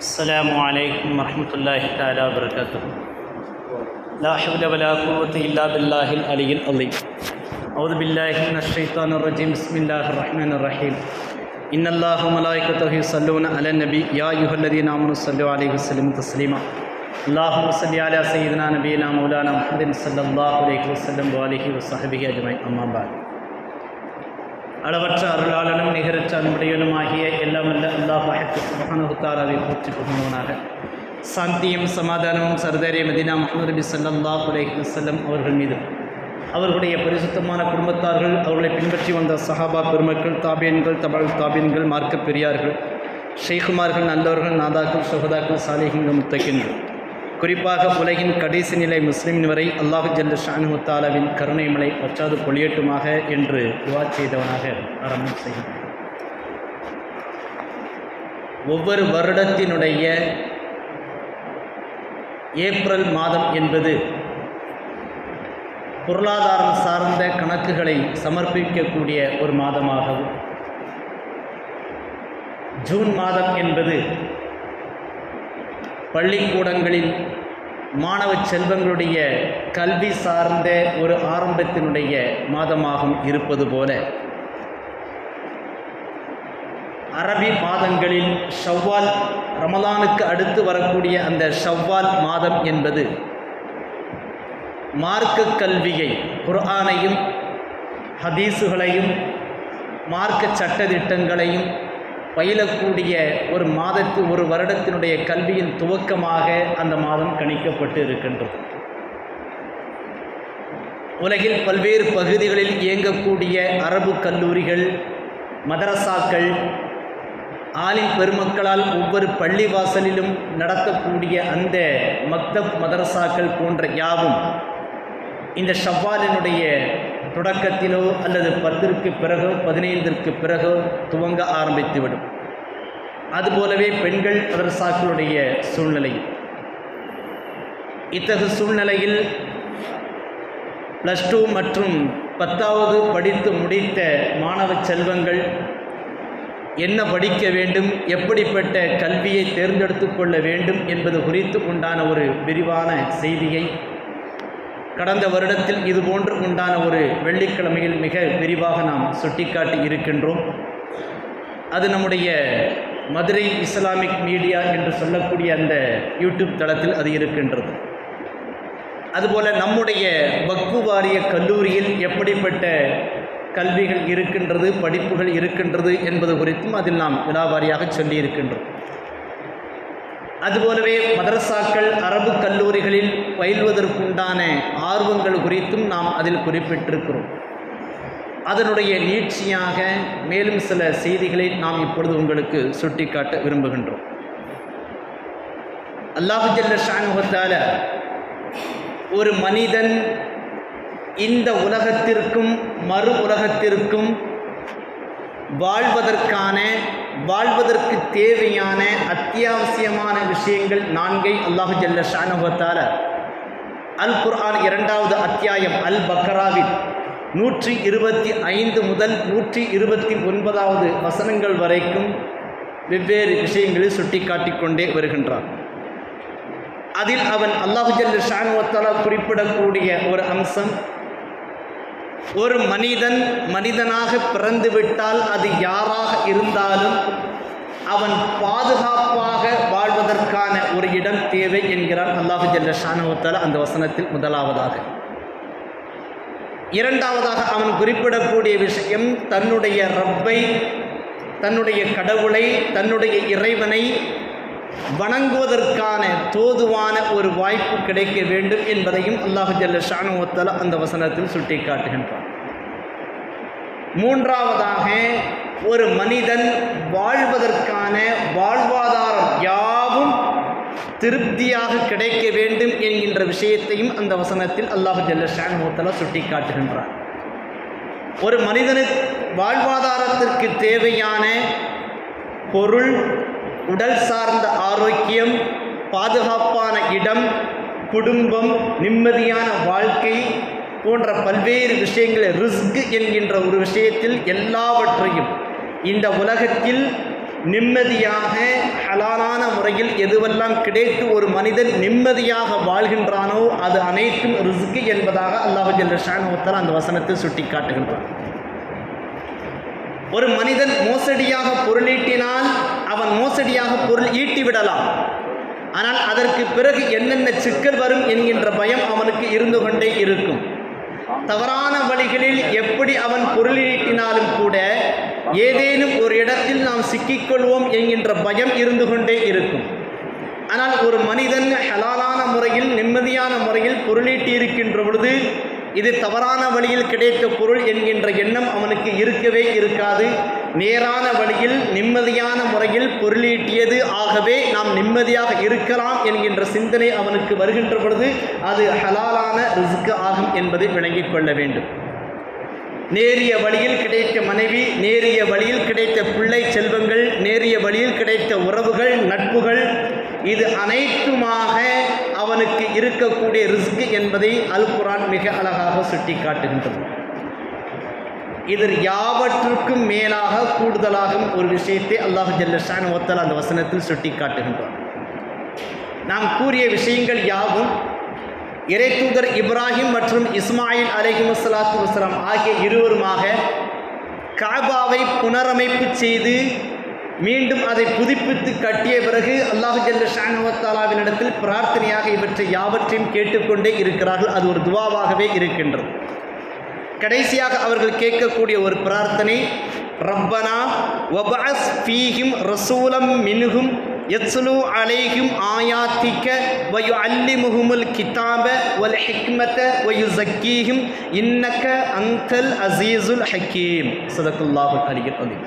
السلام عليكم ورحمة الله تعالى وبركاته. لا حول ولا قوة إلا بالله العلي العظيم. أعوذ بالله من الشيطان الرجيم. بسم الله الرحمن الرحيم. إن الله وملائكته يصلون على النبي. يا أيها الذين آمنوا صلوا عليه وسلموا تسليما. اللهم صل على سيدنا نبينا مولانا محمد صلى الله عليه وسلم وآله وصحبه أجمعين. أما بعد. அளவற்ற அருளாளனும் நிகரற்ற அன்புடையனுமாகிய எல்லாம் அல்ல அல்லாஹ் மகானுத்தாராவை போற்றி புகழ்வனாக சாந்தியும் சமாதானமும் சர்தாரிய மதினா முகமது நபி ஸல்லல்லாஹு அலைஹி வஸல்லம் அவர்கள் மீது. அவர்களுடைய பரிசுத்தமான குடும்பத்தார்கள் அவர்களை பின்பற்றி வந்த சஹாபா பெருமக்கள் தாபியன்கள் தபால் தாபியன்கள் மார்க்க பெரியார்கள் ஷெய்குமார்கள் நல்லவர்கள் நாதாக்கள் சுகதாக்கள் சாலிகங்கள் முத்தகின்கள். குறிப்பாக உலகின் கடைசி நிலை முஸ்லிம் வரை அல்லாஹ் ஜல்ல ஷானுத்தாலாவின் கருணைமலை கருணை மலை பற்றாது பொழியட்டுமாக என்று துவா செய்தவனாக ஆரம்பம் செய்கிறேன். ஒவ்வொரு வருடத்தினுடைய ஏப்ரல் மாதம் என்பது பொருளாதாரம் சார்ந்த கணக்குகளை சமர்ப்பிக்கக்கூடிய ஒரு மாதமாகவும் ஜூன் மாதம் என்பது பள்ளிக்கூடங்களில் மாணவ செல்வங்களுடைய கல்வி சார்ந்த ஒரு ஆரம்பத்தினுடைய மாதமாகவும் இருப்பது போல. அரபி மாதங்களில் ஷவ்வால் ரமலானுக்கு அடுத்து வரக்கூடிய அந்த ஷவ்வால் மாதம் என்பது மார்க்க கல்வியை குர்ஆனையும் ஹதீஸுகளையும் மார்க்க சட்டதிட்டங்களையும் பயிலக்கூடிய ஒரு மாதத்து ஒரு வருடத்தினுடைய கல்வியின் துவக்கமாக அந்த மாதம் கணிக்கப்பட்டு இருக்கின்றது. உலகில் பல்வேறு பகுதிகளில் இயங்கக்கூடிய அரபு கல்லூரிகள் மதரசாக்கள் ஆலிம் பெருமக்களால் ஒவ்வொரு பள்ளிவாசலிலும் நடத்தக்கூடிய அந்த மக்தப் மதரசாக்கள் போன்ற யாவும் இந்த ஷவ்வாலினுடைய தொடக்கத்திலோ அல்லது பத்திற்கு பிறகோ பதினைந்திற்கு பிறகோ துவங்க ஆரம்பித்துவிடும். அதுபோலவே பெண்கள் மதரசாக்களுடைய சூழ்நிலை இத்தகு சூழ்நிலையில் ப்ளஸ் டூ மற்றும் பத்தாவது படித்து முடித்த மாணவ செல்வங்கள் என்ன படிக்க வேண்டும் எப்படிப்பட்ட கல்வியை தேர்ந்தெடுத்து கொள்ள வேண்டும் என்பது குறித்து உண்டான ஒரு விரிவான செய்தியை கடந்த வருடத்தில் இதுபோன்று உண்டான ஒரு வெள்ளிக்கிழமையில் மிக விரிவாக நாம் சுட்டிக்காட்டி இருக்கின்றோம். அது நம்முடைய மதுரை இஸ்லாமிக் மீடியா என்று சொல்லக்கூடிய அந்த யூடியூப் தளத்தில் அது இருக்கின்றது. அதுபோல் நம்முடைய வக்பு வாரிய கல்லூரியில் எப்படிப்பட்ட கல்விகள் இருக்கின்றது படிப்புகள் இருக்கின்றது என்பது குறித்தும் அதில் நாம் விழாவாரியாக சொல்லியிருக்கின்றோம். அதுபோலவே மதரசாக்கள் அரபு கல்லூரிகளில் பயில்வதற்குண்டான ஆர்வங்கள் குறித்தும் நாம் அதில் குறிப்பிட்டிருக்கிறோம். அதனுடைய நீட்சியாக மேலும் சில செய்திகளை நாம் இப்பொழுது உங்களுக்கு சுட்டிக்காட்ட விரும்புகின்றோம். அல்லாஹு ஜல்ல ஷானுகத்தால ஒரு மனிதன் இந்த உலகத்திற்கும் மறு உலகத்திற்கும் வாழ்வதற்கான வாழ்வதற்கு தேவையான அத்தியாவசியமான விஷயங்கள் நான்கை அல்லாஹு ஜல்ல ஷானுகத்தால அல் குர்ஆன் இரண்டாவது அத்தியாயம் அல் பக்ராவில் நூற்றி இருபத்தி ஐந்து முதல் நூற்றி இருபத்தி ஒன்பதாவது வசனங்கள் வரைக்கும் வெவ்வேறு விஷயங்களை சுட்டிக்காட்டிக் கொண்டே வருகின்றான். அதில் அவன் அல்லாஹு ஜல்ல ஷானுவத்தாலா குறிப்பிடக்கூடிய ஒரு அம்சம் ஒரு மனிதன் மனிதனாக பிறந்துவிட்டால் அது யாராக இருந்தாலும் அவன் பாதுகாப்பாக வாழ்வதற்கான ஒரு இடம் தேவை என்கிறான் அல்லாஹு ஜல்ல ஷானுவத்தால அந்த வசனத்தில் முதலாவதாக. இரண்டாவதாக அவன் குறிப்பிடக்கூடிய விஷயம் தன்னுடைய ரப்பை தன்னுடைய கடவுளை தன்னுடைய இறைவனை வணங்குவதற்கான தோதுவான ஒரு வாய்ப்பு கிடைக்க வேண்டும் என்பதையும் அல்லாஹு ஜல்ல ஷானுவத்தல அந்த வசனத்தில் சுட்டிக்காட்டுகின்றான். மூன்றாவதாக ஒரு மனிதன் வாழ்வதற்கான வாழ்வாதாரம் யாவும் திருப்தியாக கிடைக்க வேண்டும் என்கின்ற விஷயத்தையும் அந்த வசனத்தில் அல்லாஹு ஜல்ல ஷானுவத்தலா சுட்டி காட்டுகின்றார் ஒரு மனிதனுக்கு வாழ்வாதாரத்திற்கு தேவையான பொருள் உடல் சார்ந்த ஆரோக்கியம் பாதுகாப்பான இடம் குடும்பம் நிம்மதியான வாழ்க்கை போன்ற பல்வேறு விஷயங்களை ரிஸ்க் என்கின்ற ஒரு விஷயத்தில் எல்லாவற்றையும் இந்த உலகத்தில் நிம்மதியாக ஹலாலான முறையில் எதுவெல்லாம் கிடைத்து ஒரு மனிதன் நிம்மதியாக வாழ்கின்றானோ அது அனைத்தும் ரிஸ்க் என்பதாக அல்லாஹு ஜல்லஷானுவத்தால் அந்த வசனத்தில் சுட்டி காட்டுகின்றான் ஒரு மனிதன் மோசடியாக பொருளீட்டினால் அவன் மோசடியாக பொருள் ஈட்டி விடலாம். ஆனால் அதற்கு பிறகு என்னென்ன சிக்கல் வரும் என்கின்ற பயம் அவனுக்கு இருந்து கொண்டே இருக்கும். தவறான வழிகளில் எப்படி அவன் பொருளீட்டினாலும் கூட ஏதேனும் ஒரு இடத்தில் நாம் சிக்கிக்கொள்வோம் என்கின்ற பயம் இருந்து கொண்டே இருக்கும். ஆனால் ஒரு மனிதன் ஹலாலான முறையில் நிம்மதியான முறையில் பொருளீட்டி இருக்கின்ற பொழுது இது தவறான வழியில் கிடைத்த பொருள் என்கின்ற எண்ணம் அவனுக்கு இருக்கவே இருக்காது. நேரான வழியில் நிம்மதியான முறையில் பொருளீட்டியது ஆகவே நாம் நிம்மதியாக இருக்கலாம் என்கின்ற சிந்தனை அவனுக்கு வருகின்ற பொழுது அது ஹலாலான ரிசுக்கு ஆகும் என்பதை விளங்கிக் கொள்ள வேண்டும். நேரிய வழியில் கிடைத்த மனைவி நேரிய வழியில் கிடைத்த பிள்ளை செல்வங்கள் நேரிய வழியில் கிடைத்த உறவுகள் நட்புகள் இது அனைத்துமாக அவனுக்கு இருக்கக்கூடிய ரிஸ்க் என்பதை அல் குரான் மிக அழகாக சுட்டி காட்டுகின்றது இதில் யாவற்றுக்கும் மேலாக கூடுதலாகும் ஒரு விஷயத்தை அல்லாஹு ஜல்லஷான் ஒத்தல் அந்த வசனத்தில் சுட்டி காட்டுகின்றார் நாம் கூறிய விஷயங்கள் யாவும் இறைத்தூதர் இப்ராஹிம் மற்றும் இஸ்மாயில் அலைஹிம் வசலாத்து வசலாம் ஆகிய இருவருமாக காபாவை புனரமைப்பு செய்து மீண்டும் அதை புதுப்பித்து கட்டிய பிறகு அல்லாஹு ஜல்ல ஷானுவத்தாலாவினிடத்தில் பிரார்த்தனையாக இவற்றை யாவற்றையும் கேட்டுக்கொண்டே இருக்கிறார்கள். அது ஒரு துவாவாகவே இருக்கின்றது. கடைசியாக அவர்கள் கேட்கக்கூடிய ஒரு பிரார்த்தனை ரப்பனா வபாஸ் ஃபீஹிம் ரசூலம் மின்ஹும் யத்சுலு அலைஹிம் ஆயாத்திக்க வயு அல்லி முஹுமுல் கிதாப வல் ஹிக்மத வயு ஜக்கீஹிம் இன்னக்க அந்தல் அசீசுல் ஹக்கீம். சதக்குல்லாஹு அலிகர் அலீம்.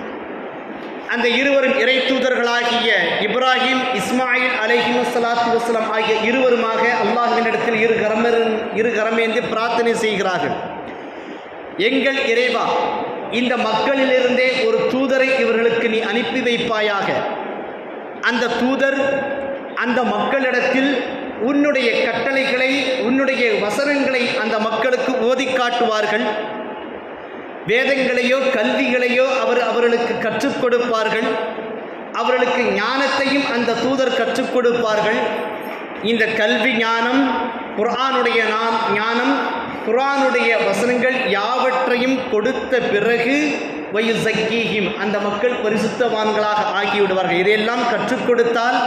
அந்த இருவரும் இறை தூதர்களாகிய இப்ராஹிம் இஸ்மாயில் அலைஹிம் சலாத்து வசலாம் ஆகிய இருவருமாக அல்லாஹுவினிடத்தில் இரு கரமர் இரு கரமேந்து பிரார்த்தனை செய்கிறார்கள். எங்கள் இறைவா இந்த மக்களிலிருந்தே ஒரு தூதரை இவர்களுக்கு நீ அனுப்பி வைப்பாயாக. அந்த தூதர் அந்த மக்களிடத்தில் உன்னுடைய கட்டளைகளை உன்னுடைய வசனங்களை அந்த மக்களுக்கு ஓதி காட்டுவார்கள். வேதங்களையோ கல்விகளையோ அவர் அவர்களுக்கு கற்றுக் கொடுப்பார்கள். அவர்களுக்கு ஞானத்தையும் அந்த தூதர் கற்றுக் கொடுப்பார்கள். இந்த கல்வி ஞானம் குர்ஆனுடைய நாம் ஞானம் குரானுடைய வசனங்கள் யாவற்றையும் கொடுத்த பிறகு வயு சக்கீஹிம் அந்த மக்கள் பரிசுத்தவான்களாக ஆகிவிடுவார்கள். இதையெல்லாம் கற்றுக் கொடுத்தால்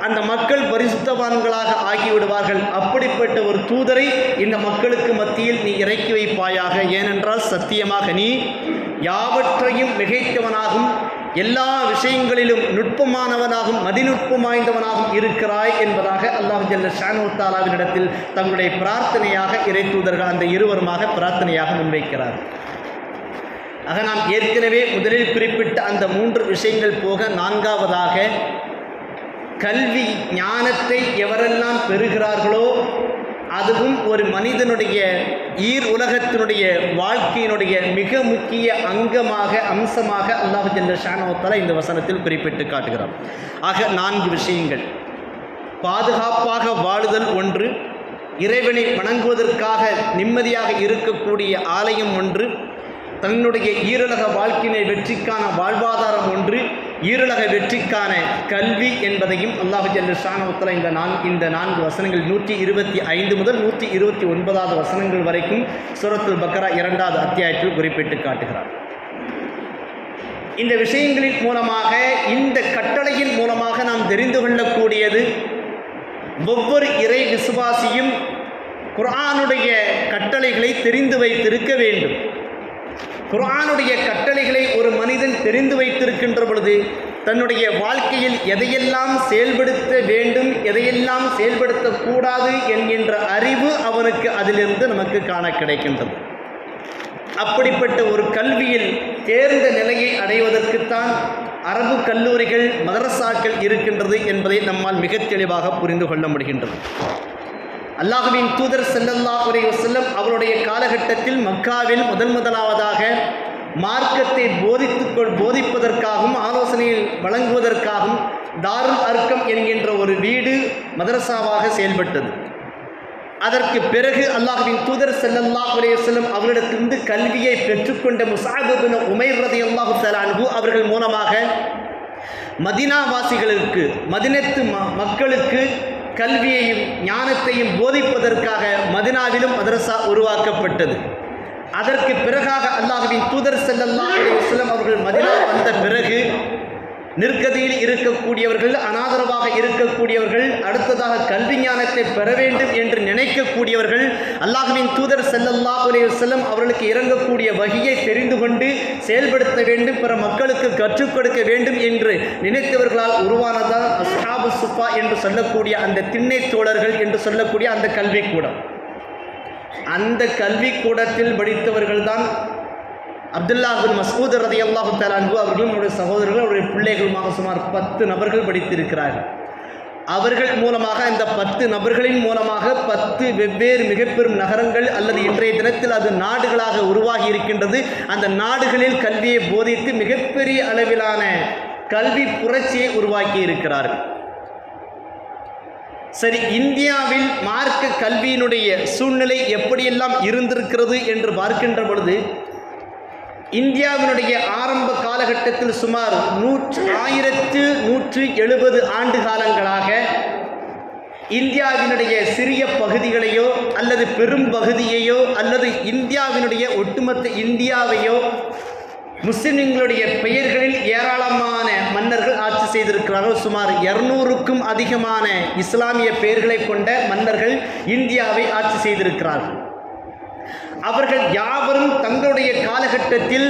அந்த மக்கள் பரிசுத்தவான்களாக ஆகிவிடுவார்கள். அப்படிப்பட்ட ஒரு தூதரை இந்த மக்களுக்கு மத்தியில் நீ இறக்கி வைப்பாயாக. ஏனென்றால் சத்தியமாக நீ யாவற்றையும் மிகைத்தவனாகும். எல்லா விஷயங்களிலும் நுட்பமானவனாகவும் மதிநுட்பம் வாய்ந்தவனாகவும் இருக்கிறாய் என்பதாக அல்லாஹ் ஜல்ல ஷானு தாலாவினிடத்தில் தங்களுடைய பிரார்த்தனையாக இறை தூதர்கள் அந்த இருவருமாக பிரார்த்தனையாக முன்வைக்கிறார். ஆக நாம் ஏற்கனவே முதலில் குறிப்பிட்ட அந்த மூன்று விஷயங்கள் போக நான்காவதாக கல்வி ஞானத்தை எவரெல்லாம் பெறுகிறார்களோ அதுவும் ஒரு மனிதனுடைய ஈர் உலகத்தினுடைய வாழ்க்கையினுடைய மிக முக்கிய அங்கமாக அம்சமாக அல்லாஹு ஜல்ல ஷானோத்தலா இந்த வசனத்தில் குறிப்பிட்டு காட்டுகிறார். ஆக நான்கு விஷயங்கள். பாதுகாப்பாக வாழுதல் ஒன்று. இறைவனை வணங்குவதற்காக நிம்மதியாக இருக்கக்கூடிய ஆலயம் ஒன்று. தன்னுடைய ஈரலக வாழ்க்கையினை வெற்றிக்கான வாழ்வாதாரம் ஒன்று. ஈருலக வெற்றிக்கான கல்வி என்பதையும் அல்லாஹு ஜல்லு ஷானவத்தில் இந்த நான் இந்த நான்கு வசனங்கள் நூற்றி இருபத்தி ஐந்து முதல் நூற்றி இருபத்தி ஒன்பதாவது வசனங்கள் வரைக்கும் சுரத்துல் பக்ரா இரண்டாவது அத்தியாயத்தில் குறிப்பிட்டு காட்டுகிறார். இந்த விஷயங்களின் மூலமாக இந்த கட்டளையின் மூலமாக நாம் தெரிந்து கொள்ளக்கூடியது ஒவ்வொரு இறை விசுவாசியும் குரானுடைய கட்டளைகளை தெரிந்து வைத்திருக்க வேண்டும். குரானுடைய கட்டளைகளை ஒரு மனிதன் தெரிந்து வைத்திருக்கின்ற பொழுது தன்னுடைய வாழ்க்கையில் எதையெல்லாம் செயல்படுத்த வேண்டும் எதையெல்லாம் செயல்படுத்தக்கூடாது என்கின்ற அறிவு அவனுக்கு அதிலிருந்து நமக்கு காண கிடைக்கின்றது. அப்படிப்பட்ட ஒரு கல்வியில் தேர்ந்த நிலையை அடைவதற்குத்தான் அரபு கல்லூரிகள் மதரசாக்கள் இருக்கின்றது என்பதை நம்மால் மிகத் தெளிவாக புரிந்து கொள்ள முடிகின்றது. அல்லாஹுவின் தூதர் செல்லல்லா அலைஹி வஸல்லம் அவருடைய காலகட்டத்தில் மக்காவில் முதன் முதலாவதாக மார்க்கத்தை போதித்துக்கொள் போதிப்பதற்காகவும் ஆலோசனையில் வழங்குவதற்காகவும் தாருல் அர்க்கம் என்கின்ற ஒரு வீடு மதரசாவாக செயல்பட்டது. அதற்கு பிறகு அல்லாஹுவின் தூதர் செல்லல்லா அலைஹி செல்லும் அவரிடத்திலிருந்து கல்வியை பெற்றுக்கொண்ட முசாபிபின் உமைர் ரதி அல்லாஹு தலான்ஹு அவர்கள் மூலமாக மதினாவாசிகளுக்கு மதினத்து ம மக்களுக்கு கல்வியையும் ஞானத்தையும் போதிப்பதற்காக மதினாவிலும் மதரசா உருவாக்கப்பட்டது. அதற்கு பிறகாக அல்லாஹுவின் தூதர் செல்லல்லா அலைஹி அவர்கள் மதினா வந்த பிறகு நிற்கதியில் இருக்கக்கூடியவர்கள் அனாதரவாக இருக்கக்கூடியவர்கள் அடுத்ததாக கல்வி ஞானத்தை பெற வேண்டும் என்று நினைக்கக்கூடியவர்கள் அல்லாஹுவின் தூதர் செல்லல்லா உலக வஸல்லம் அவர்களுக்கு இறங்கக்கூடிய வகையை தெரிந்து கொண்டு செயல்படுத்த வேண்டும் பிற மக்களுக்கு கற்றுக் கொடுக்க வேண்டும் என்று நினைத்தவர்களால் உருவானதான் அஸ்ஹாபு சுஃபா என்று சொல்லக்கூடிய அந்த திண்ணை தோழர்கள் என்று சொல்லக்கூடிய அந்த கல்விக்கூடம். அந்த கல்விக்கூடத்தில் படித்தவர்கள்தான் அப்துல்லாஹின் மசூத் ரதி அல்லாஹு தலான்பு அவர்களும் அவருடைய சகோதரர்கள் அவருடைய பிள்ளைகளுமாக சுமார் பத்து நபர்கள் படித்திருக்கிறார்கள். அவர்கள் மூலமாக இந்த பத்து நபர்களின் மூலமாக பத்து வெவ்வேறு மிகப்பெரும் நகரங்கள் அல்லது இன்றைய தினத்தில் அது நாடுகளாக உருவாகி இருக்கின்றது. அந்த நாடுகளில் கல்வியை போதித்து மிகப்பெரிய அளவிலான கல்வி புரட்சியை உருவாக்கி இருக்கிறார்கள். சரி இந்தியாவில் மார்க்க கல்வியினுடைய சூழ்நிலை எப்படியெல்லாம் இருந்திருக்கிறது என்று பார்க்கின்ற பொழுது இந்தியாவினுடைய ஆரம்ப காலகட்டத்தில் சுமார் நூற்று ஆயிரத்து நூற்று எழுபது ஆண்டு காலங்களாக இந்தியாவினுடைய சிறிய பகுதிகளையோ அல்லது பெரும் பகுதியையோ அல்லது இந்தியாவினுடைய ஒட்டுமொத்த இந்தியாவையோ முஸ்லிம்களுடைய பெயர்களில் ஏராளமான மன்னர்கள் ஆட்சி செய்திருக்கிறார்கள். சுமார் இருநூறுக்கும் அதிகமான இஸ்லாமிய பெயர்களை கொண்ட மன்னர்கள் இந்தியாவை ஆட்சி செய்திருக்கிறார்கள். அவர்கள் யாவரும் தங்களுடைய காலகட்டத்தில்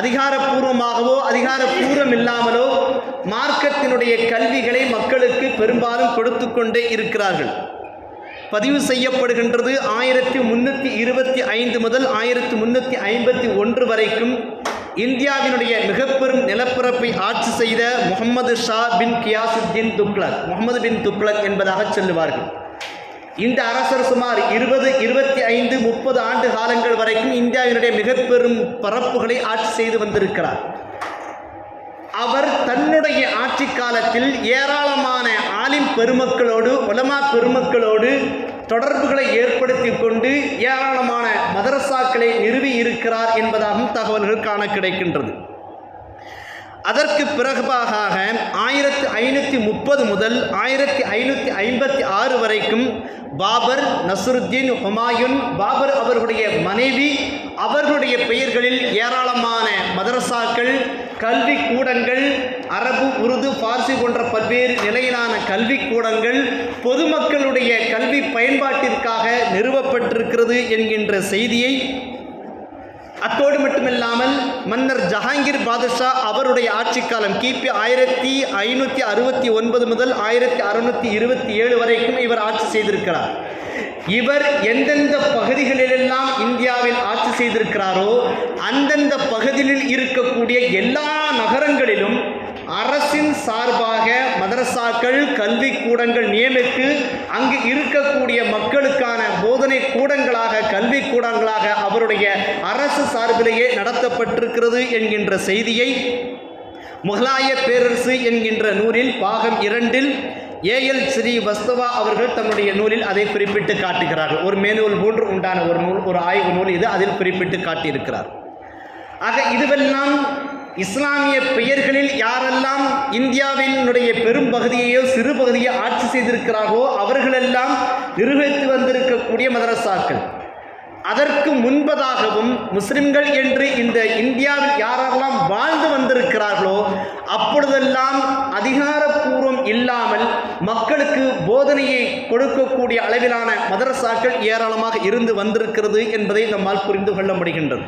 அதிகாரப்பூர்வமாகவோ அதிகாரப்பூர்வம் இல்லாமலோ மார்க்கத்தினுடைய கல்விகளை மக்களுக்கு பெரும்பாலும் கொடுத்து கொண்டே இருக்கிறார்கள். பதிவு செய்யப்படுகின்றது ஆயிரத்தி முன்னூற்றி இருபத்தி ஐந்து முதல் ஆயிரத்தி முன்னூற்றி ஐம்பத்தி ஒன்று வரைக்கும் இந்தியாவினுடைய மிகப்பெரும் நிலப்பரப்பை ஆட்சி செய்த முகமது ஷா பின் கியாசுத்தீன் துக்ளக் முகமது பின் துக்ளக் என்பதாக சொல்லுவார்கள். இந்த அரசர் சுமார் இருபது இருபத்தி ஐந்து முப்பது ஆண்டு காலங்கள் வரைக்கும் இந்தியாவினுடைய மிகப்பெரும் பரப்புகளை ஆட்சி செய்து வந்திருக்கிறார். அவர் தன்னுடைய ஆட்சி காலத்தில் ஏராளமான ஆலிம் பெருமக்களோடு உலமா பெருமக்களோடு தொடர்புகளை ஏற்படுத்தி கொண்டு ஏராளமான மதரசாக்களை நிறுவி இருக்கிறார் என்பதாகவும் தகவல்கள் காண கிடைக்கின்றது. அதற்கு பிறகுபாக ஆயிரத்தி ஐநூற்றி முப்பது முதல் ஆயிரத்தி ஐநூற்றி ஐம்பத்தி ஆறு வரைக்கும் பாபர் நசருத்தீன் ஹுமாயூன் பாபர் அவர்களுடைய மனைவி அவர்களுடைய பெயர்களில் ஏராளமான மதரசாக்கள் கல்வி கூடங்கள் அரபு உருது பார்சி போன்ற பல்வேறு நிலையிலான கல்வி கூடங்கள் பொதுமக்களுடைய கல்வி பயன்பாட்டிற்காக நிறுவப்பட்டிருக்கிறது என்கின்ற செய்தியை அத்தோடு மட்டுமில்லாமல் மன்னர் ஜஹாங்கீர் பாதுஷா அவருடைய ஆட்சி காலம் கிபி ஆயிரத்தி ஐநூற்றி அறுபத்தி ஒன்பது முதல் ஆயிரத்தி அறுநூற்றி இருபத்தி ஏழு வரைக்கும் இவர் ஆட்சி செய்திருக்கிறார். இவர் எந்தெந்த பகுதிகளிலெல்லாம் இந்தியாவில் ஆட்சி செய்திருக்கிறாரோ அந்தந்த பகுதியில் இருக்கக்கூடிய எல்லா நகரங்களிலும் அரசின் சார்பாக மதரசாக்கள் கல்வி கூடங்கள் நியமித்து அங்கு இருக்கக்கூடிய மக்களுக்கான போதனை கூடங்களாக கல்வி கூடங்களாக அவருடைய அரசு சார்பிலேயே நடத்தப்பட்டிருக்கிறது என்கின்ற செய்தியை முகலாய பேரரசு என்கின்ற நூலில் பாகம் இரண்டில் ஏஎல் ஸ்ரீ வஸ்தவா அவர்கள் தன்னுடைய நூலில் அதை குறிப்பிட்டு காட்டுகிறார்கள். ஒரு மேனுவல் மூன்று உண்டான ஒரு நூல் ஒரு ஆய்வு நூல் இது அதில் குறிப்பிட்டு காட்டியிருக்கிறார். ஆக இதுவெல்லாம் இஸ்லாமிய பெயர்களில் யாரெல்லாம் இந்தியாவினுடைய பெரும் பகுதியையோ சிறு பகுதியோ ஆட்சி செய்திருக்கிறார்களோ அவர்களெல்லாம் நிர்வகித்து வந்திருக்கக்கூடிய மதரசாக்கள். அதற்கு முன்பதாகவும் முஸ்லிம்கள் என்று இந்த இந்தியாவில் யாரெல்லாம் வாழ்ந்து வந்திருக்கிறார்களோ அப்பொழுதெல்லாம் அதிகாரப்பூர்வம் இல்லாமல் மக்களுக்கு போதனையை கொடுக்கக்கூடிய அளவிலான மதரசாக்கள் ஏராளமாக இருந்து வந்திருக்கிறது என்பதை நம்மால் புரிந்து கொள்ள முடிகின்றது.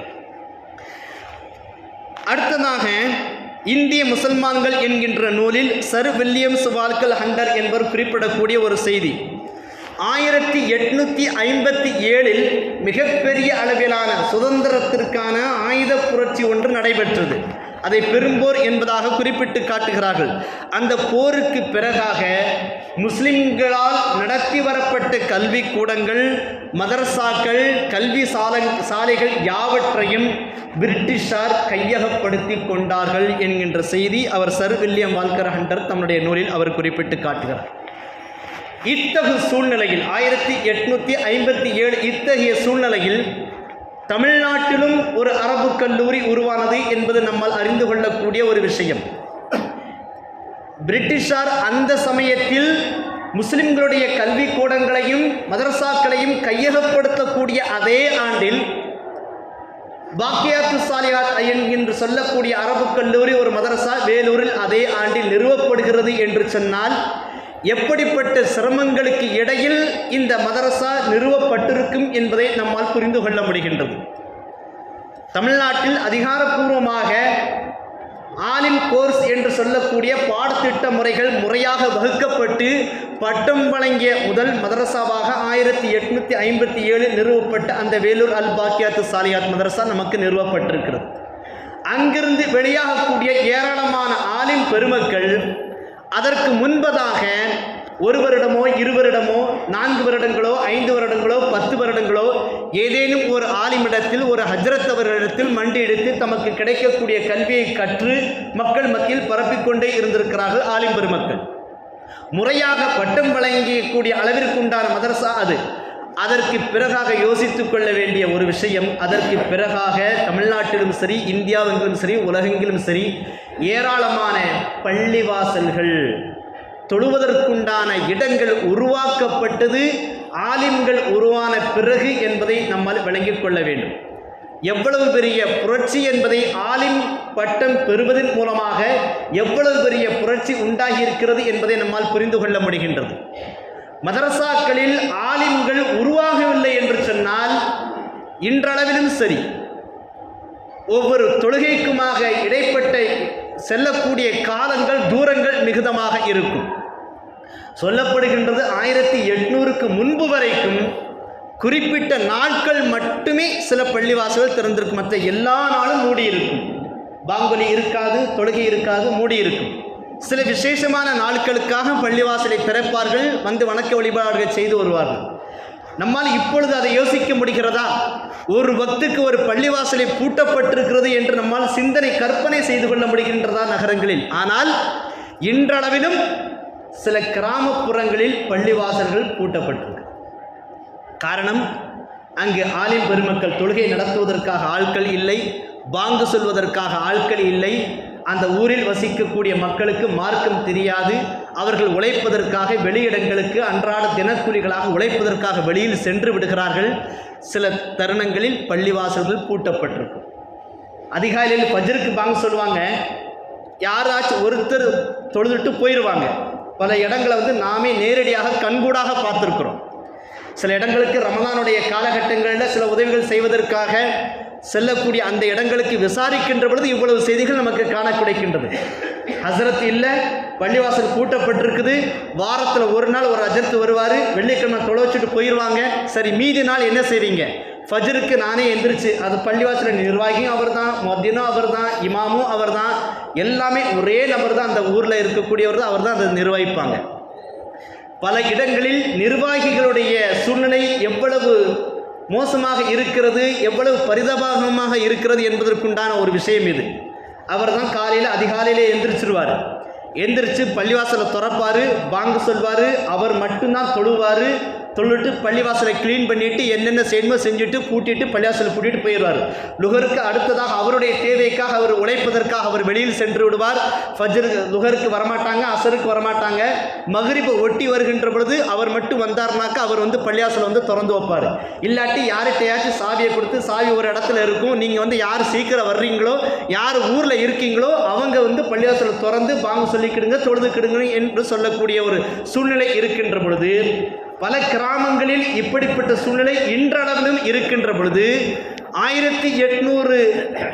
அடுத்ததாக இந்திய முசல்மான்கள் என்கின்ற நூலில் சர் வில்லியம்ஸ் வால்கல் ஹண்டர் என்பவர் குறிப்பிடக்கூடிய ஒரு செய்தி. ஆயிரத்தி எட்நூற்றி ஐம்பத்தி ஏழில் மிகப்பெரிய அளவிலான சுதந்திரத்திற்கான ஆயுத புரட்சி ஒன்று நடைபெற்றது. அதை பெரும்போர் என்பதாக குறிப்பிட்டு காட்டுகிறார்கள். அந்த போருக்கு பிறகாக முஸ்லிம்களால் நடத்தி வரப்பட்ட கல்வி கூடங்கள் மதரசாக்கள் கல்வி சாலை சாலைகள் யாவற்றையும் பிரிட்டிஷார் கையகப்படுத்தி கொண்டார்கள் என்கின்ற செய்தி அவர் சர் வில்லியம் வால்கர் ஹண்டர் தன்னுடைய நூலில் அவர் குறிப்பிட்டு காட்டுகிறார். இத்தகு சூழ்நிலையில் ஆயிரத்தி எட்நூற்றி ஐம்பத்தி ஏழு இத்தகைய சூழ்நிலையில் தமிழ்நாட்டிலும் ஒரு அரபு கல்லூரி உருவானது என்பது நம்மால் அறிந்து கொள்ளக்கூடிய ஒரு விஷயம். பிரிட்டிஷார் அந்த சமயத்தில் முஸ்லிம்களுடைய கல்விக்கூடங்களையும் மதரசாக்களையும் கையகப்படுத்தக்கூடிய அதே ஆண்டில் பாக்கியாத்து சாலியாத் அயன் என்று சொல்லக்கூடிய அரபு கல்லூரி ஒரு மதரசா வேலூரில் அதே ஆண்டில் நிறுவப்படுகிறது என்று சொன்னால் எப்படிப்பட்ட சிரமங்களுக்கு இடையில் இந்த மதரசா நிறுவப்பட்டிருக்கும் என்பதை நம்மால் புரிந்து கொள்ள முடிகின்றது. தமிழ்நாட்டில் அதிகாரப்பூர்வமாக ஆலிம் கோர்ஸ் என்று சொல்லக்கூடிய பாடத்திட்ட முறைகள் முறையாக வகுக்கப்பட்டு பட்டம் வழங்கிய முதல் மதரசாவாக ஆயிரத்தி எட்நூற்றி ஐம்பத்தி ஏழில் நிறுவப்பட்ட அந்த வேலூர் அல் பாக்கியாத்து சாலியாத் மதரசா நமக்கு நிறுவப்பட்டிருக்கிறது. அங்கிருந்து வெளியாகக்கூடிய ஏராளமான ஆலிம் பெருமக்கள் அதற்கு முன்பதாக ஒரு வருடமோ இரு வருடமோ நான்கு வருடங்களோ ஐந்து வருடங்களோ பத்து வருடங்களோ ஏதேனும் ஒரு ஆலிமிடத்தில் ஒரு ஹஜ்ரத் அவர்களிடத்தில் மண்டியெடுத்து தமக்கு கிடைக்கக்கூடிய கல்வியை கற்று மக்கள் மத்தியில் பரப்பிக்கொண்டே இருந்திருக்கிறார்கள் ஆலிம் பெருமக்கள். முறையாக பட்டம் வழங்கக்கூடிய அளவிற்குண்டான மதரசா அது. அதற்கு பிறகாக யோசித்துக் கொள்ள வேண்டிய ஒரு விஷயம் அதற்கு பிறகாக தமிழ்நாட்டிலும் சரி இந்தியாவெங்கிலும் சரி உலகெங்கிலும் சரி ஏராளமான பள்ளிவாசல்கள். தொழுவதற்குண்டான இடங்கள் உருவாக்கப்பட்டது. ஆலிம்கள் உருவான பிறகு என்பதை நம்மால் விளங்கிக் கொள்ள வேண்டும். எவ்வளவு பெரிய புரட்சி என்பதை ஆலிம் பட்டம் பெறுவதன் மூலமாக எவ்வளவு பெரிய புரட்சி உண்டாகி இருக்கிறது என்பதை நம்மால் புரிந்து கொள்ள முடிகின்றது. மதரசாக்களில் ஆலிம்கள் உருவாகவில்லை என்று சொன்னால் இன்றளவிலும் சரி. ஒவ்வொரு தொழுகைக்குமாக இடைப்பட்ட செல்லக்கூடிய காலங்கள் தூரங்கள் மிகுதமாக இருக்கும். சொல்லப்படுகின்றது ஆயிரத்தி எட்நூறுக்கு முன்பு வரைக்கும் குறிப்பிட்ட நாட்கள் மட்டுமே சில பள்ளிவாசல்கள் திறந்திருக்கும். மற்ற எல்லா நாளும் மூடியிருக்கும். பாங்குலி இருக்காது தொழுகை இருக்காது மூடியிருக்கும். சில விசேஷமான நாட்களுக்காக பள்ளிவாசலை திறப்பார்கள் வந்து வணக்க வழிபாடுகள் செய்து வருவார்கள். நம்மால் இப்பொழுது அதை யோசிக்க முடிகிறதா? ஒரு பக்துக்கு ஒரு பள்ளிவாசலை பூட்டப்பட்டிருக்கிறது என்று நம்மால் சிந்தனை கற்பனை செய்து கொள்ள முடிகின்றதா நகரங்களில்? ஆனால் இன்றளவிலும் சில கிராமப்புறங்களில் பள்ளிவாசல்கள் பூட்டப்பட்டிருக்கு. காரணம் அங்கு ஆலிம் பெருமக்கள் தொழுகை நடத்துவதற்காக ஆட்கள் இல்லை பாங்கு சொல்வதற்காக ஆட்கள் இல்லை அந்த ஊரில் வசிக்கக்கூடிய மக்களுக்கு மார்க்கம் தெரியாது. அவர்கள் உழைப்பதற்காக வெளியிடங்களுக்கு அன்றாட தினக்கூலிகளாக உழைப்பதற்காக வெளியில் சென்று விடுகிறார்கள். சில தருணங்களில் பள்ளிவாசல்கள் பூட்டப்பட்டிருக்கும். அதிகாலையில் பஜருக்கு பாங்க சொல்லுவாங்க யாராச்சும் ஒருத்தர் தொழுதுட்டு போயிடுவாங்க பல இடங்களை வந்து நாமே நேரடியாக கண்கூடாக பார்த்துருக்குறோம். சில இடங்களுக்கு ரமதானுடைய காலகட்டங்களில் சில உதவிகள் செய்வதற்காக செல்லக்கூடிய அந்த இடங்களுக்கு விசாரிக்கின்ற பொழுது இவ்வளவு செய்திகள் நமக்கு காண கிடைக்கின்றது ஹசரத் இல்லை பள்ளிவாசல் கூட்டப்பட்டிருக்குது வாரத்தில் ஒரு நாள் ஒரு அஜர்த்து வருவார். வெள்ளிக்கிழமை தொலை வச்சுட்டு போயிடுவாங்க சரி மீதி நாள் என்ன செய்வீங்க? ஃபஜருக்கு நானே எந்திரிச்சு அது பள்ளிவாசல் நிர்வாகியும் அவர் தான் மத்தியனும் அவர் தான் இமாமும் அவர் தான் எல்லாமே ஒரே நபர் தான் அந்த ஊரில் இருக்கக்கூடியவர் தான் அவர் தான் அதை நிர்வகிப்பாங்க. பல இடங்களில் நிர்வாகிகளுடைய சூழ்நிலை எவ்வளவு மோசமாக இருக்கிறது எவ்வளவு பரிதாபமாக இருக்கிறது என்பதற்குண்டான ஒரு விஷயம் இது. அவர் தான் காலையில் அதிகாலையிலே எந்திரிச்சிருவார். எந்திரிச்சு பள்ளிவாசலை திறப்பார் பாங்கு சொல்வார் அவர் மட்டும்தான் தொழுவார் தொழுட்டு பள்ளிவாசலை க்ளீன் பண்ணிட்டு என்னென்ன செய்யணுமோ செஞ்சுட்டு கூட்டிட்டு பள்ளிவாசலை கூட்டிட்டு போயிடுவார். லுகருக்கு அடுத்ததாக அவருடைய தேவைக்காக அவர் உழைப்பதற்காக அவர் வெளியில் சென்று விடுவார். ஃபஜ்ரு லுகருக்கு வரமாட்டாங்க அசருக்கு வரமாட்டாங்க. மகரிப்பை ஒட்டி வருகின்ற பொழுது அவர் மட்டும் வந்தார்னாக்கா அவர் வந்து பள்ளிவாசலை வந்து திறந்து வைப்பார். இல்லாட்டி யார்கிட்டயாச்சும் சாவியை கொடுத்து சாவி ஒரு இடத்துல இருக்கும் நீங்கள் வந்து யார் சீக்கிரம் வர்றீங்களோ யார் ஊரில் இருக்கீங்களோ அவங்க வந்து பள்ளிவாசலை திறந்து பாங்க சொல்லிக்கிடுங்க தொழுதுக்கிடுங்க என்று சொல்லக்கூடிய ஒரு சூழ்நிலை இருக்கின்ற பொழுது பல கிராமங்களில் இப்படிப்பட்ட சூழ்நிலை இன்றளவிலும் இருக்கின்ற பொழுது ஆயிரத்தி எட்நூறு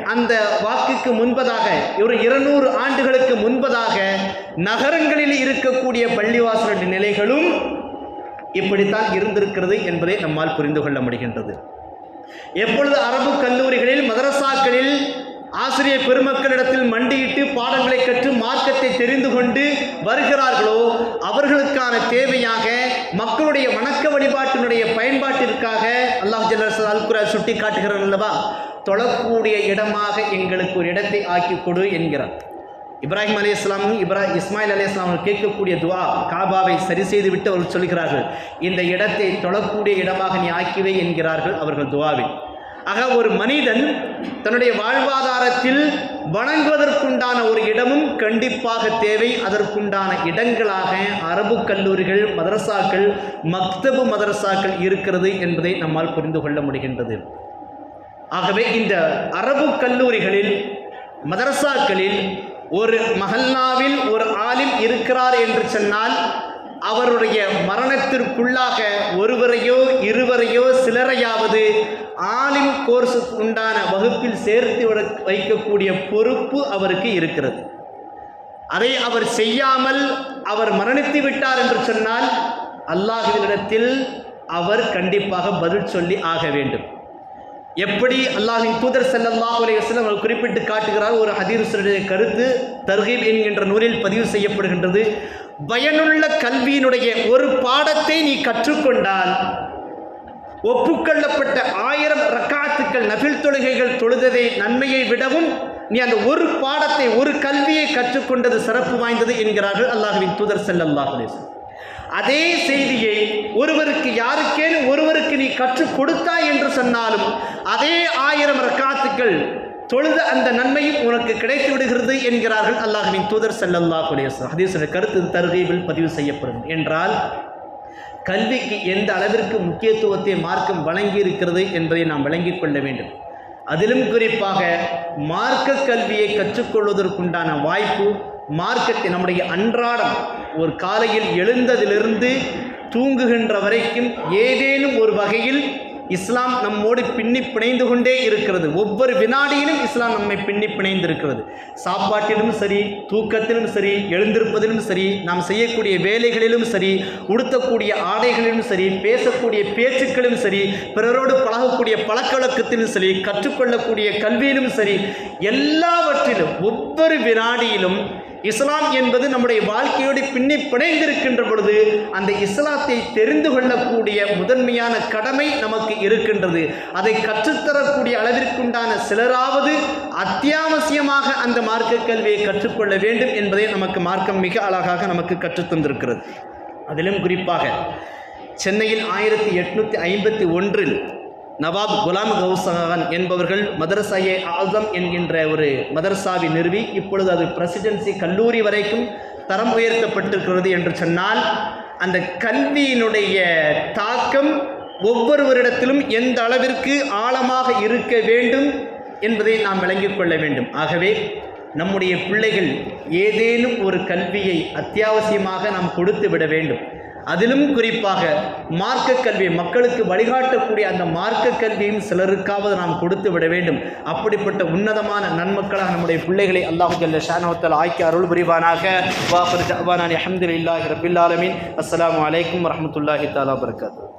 அந்த வாக்குக்கு முன்பதாக ஒரு இருநூறு ஆண்டுகளுக்கு முன்பதாக நகரங்களில் இருக்கக்கூடிய பள்ளிவாசல் நிலைகளும் இப்படித்தான் இருந்திருக்கிறது என்பதை நம்மால் புரிந்து கொள்ள முடிகின்றது. எப்பொழுது அரபு கல்லூரிகளில் மதரசாக்களில் ஆசிரியர் பெருமக்களிடத்தில் மண்டியிட்டு பாடங்களை கற்று மார்க்கத்தை தெரிந்து கொண்டு வருகிறார்களோ அவர்களுக்கான தேவையாக மக்களுடைய வணக்க வழிபாட்டினுடைய பயன்பாட்டிற்காக அல்லாஹ் ஜல்லர் அல்குரா சுட்டி காட்டுகிறார் அல்லவா? தொழக்கூடிய இடமாக எங்களுக்கு ஒரு இடத்தை ஆக்கி கொடு என்கிறார். இப்ராஹிம் அலி இஸ்லாமும் இப்ரா இஸ்மாயில் அலி இஸ்லாம் கேட்கக்கூடிய துவா காபாவை சரி செய்து விட்டு அவர்கள் சொல்கிறார்கள் இந்த இடத்தை தொழக்கூடிய இடமாக நீ ஆக்கிவை என்கிறார்கள் அவர்கள் துவாவில். ஆக ஒரு மனிதன் தன்னுடைய வாழ்வாதாரத்தில் வணங்குவதற்குண்டான ஒரு இடமும் கண்டிப்பாக தேவை. அதற்குண்டான இடங்களாக அரபு கல்லூரிகள் மதரசாக்கள் மக்தபு மதரசாக்கள் இருக்கிறது என்பதை நம்மால் புரிந்து கொள்ள முடிகின்றது. ஆகவே இந்த அரபு கல்லூரிகளில் மதரசாக்களில் ஒரு மஹல்லாவில் ஒரு ஆலிம் இருக்கிறார் என்று சொன்னால் அவருடைய மரணத்திற்குள்ளாக ஒருவரையோ இருவரையோ சிலரையாவது ஆலிம் கோர்ஸ் உண்டான வகுப்பில் சேர்த்து விட- வைக்கக்கூடிய பொறுப்பு அவருக்கு இருக்கிறது. அதை அவர் செய்யாமல் அவர் மரணித்து விட்டார் என்று சொன்னால் அல்லாஹுவினிடத்தில் அவர் கண்டிப்பாக பதில் சொல்லி ஆக வேண்டும். எப்படி அல்லாஹின் தூதர் ஸல்லல்லாஹு அலைஹி வஸல்லம் அவர் குறிப்பிட்டு காட்டுகிறார் ஒரு ஹதீஸுடைய கருத்து தர்கீப் என்கின்ற நூலில் பதிவு செய்யப்படுகின்றது. பயனுள்ள கல்வியினுடைய ஒரு பாடத்தை நீ கற்றுக்கொண்டால் ஒப்புக்கொள்ளப்பட்ட ஆயிரம் ரக்காத்துக்கள் நபில் தொழுகைகள் தொழுததை நன்மையை விடவும் நீ அந்த ஒரு பாடத்தை ஒரு கல்வியை கற்றுக்கொண்டது சிறப்பு வாய்ந்தது என்கிறார்கள் அல்லாஹுவின் தூதர் ஸல்லல்லாஹு அதே செய்தியை ஒருவருக்கு யாருக்கேனும் ஒருவருக்கு நீ கற்றுக் கொடுத்தாய் என்று சொன்னாலும் அதே ஆயிரம் ரக்காத்துக்கள் தொழுத அந்த நன்மையும் உனக்கு கிடைத்து விடுகிறது என்கிறார்கள் அல்லாஹ்வின் தூதர் செல்லல்லா அலைஹி வஸல்லம். கருத்து தர்கீபில் பதிவு செய்யப்படும். என்றால் கல்விக்கு எந்த அளவிற்கு முக்கியத்துவத்தை மார்க்கம் வழங்கி இருக்கிறது என்பதை நாம் விளங்கிக் கொள்ள வேண்டும். அதிலும் குறிப்பாக மார்க்க கல்வியை கற்றுக்கொள்வதற்குண்டான வாய்ப்பு மார்க்கத்தை நம்முடைய அன்றாடம் ஒரு காலையில் எழுந்ததிலிருந்து தூங்குகின்ற வரைக்கும் ஏதேனும் ஒரு வகையில் இஸ்லாம் நம்மோடு பின்னி பிணைந்து கொண்டே இருக்கிறது. ஒவ்வொரு வினாடியிலும் இஸ்லாம் நம்மை பின்னி பிணைந்திருக்கிறது. சாப்பாட்டிலும் சரி தூக்கத்திலும் சரி எழுந்திருப்பதிலும் சரி நாம் செய்யக்கூடிய வேலைகளிலும் சரி உடுத்தக்கூடிய ஆடைகளிலும் சரி பேசக்கூடிய பேச்சுக்களிலும் சரி பிறரோடு பழகக்கூடிய பழக்கவழக்கத்திலும் சரி கற்றுக்கொள்ளக்கூடிய கல்வியிலும் சரி எல்லாவற்றிலும் ஒவ்வொரு வினாடியிலும் இஸ்லாம் என்பது நம்முடைய வாழ்க்கையோடு பின்னி பிணைந்திருக்கின்ற பொழுது அந்த இஸ்லாத்தை தெரிந்து கொள்ளக்கூடிய முதன்மையான கடமை நமக்கு இருக்கின்றது. அதை கற்றுத்தரக்கூடிய அளவிற்குண்டான சிலராவது அத்தியாவசியமாக அந்த மார்க்க கல்வியை கற்றுக்கொள்ள வேண்டும் என்பதை நமக்கு மார்க்கம் மிக அழகாக நமக்கு கற்றுத்தந்திருக்கிறது அதிலும் குறிப்பாக சென்னையில் ஆயிரத்தி எட்நூற்றி ஐம்பத்தி ஒன்றில் நவாப் குலாம் கௌசகான் என்பவர்கள் மதரசாயே ஆசம் என்கின்ற ஒரு மதரசாவை நிறுவி இப்பொழுது அது பிரசிடென்சி கல்லூரி வரைக்கும் தரம் உயர்த்தப்பட்டிருக்கிறது என்று சொன்னால் அந்த கல்வியினுடைய தாக்கம் ஒவ்வொருவரிடத்திலும் எந்த அளவிற்கு ஆழமாக இருக்க வேண்டும் என்பதை நாம் விளங்கிக் கொள்ள வேண்டும். ஆகவே நம்முடைய பிள்ளைகள் ஏதேனும் ஒரு கல்வியை அத்தியாவசியமாக நாம் கொடுத்து விட வேண்டும். அதிலும் குறிப்பாக மார்க்க கல்வி மக்களுக்கு வழிகாட்டக்கூடிய அந்த மார்க்க கல்வியும் சிலருக்காவது நாம் கொடுத்து விட வேண்டும். அப்படிப்பட்ட உன்னதமான நன்மக்களாக நம்முடைய பிள்ளைகளை அல்லாஹு ஜல்ல ஷானவத்தால் ஆக்கி அருள் புரிவானாக. வாஃபர் ஜவானானி அஹமதுல்லாஹி ரபில் ஆலமீன். அஸ்ஸலாமு அலைக்கும் வரஹ்மத்துல்லாஹி தாலா வபரகாத்துஹு.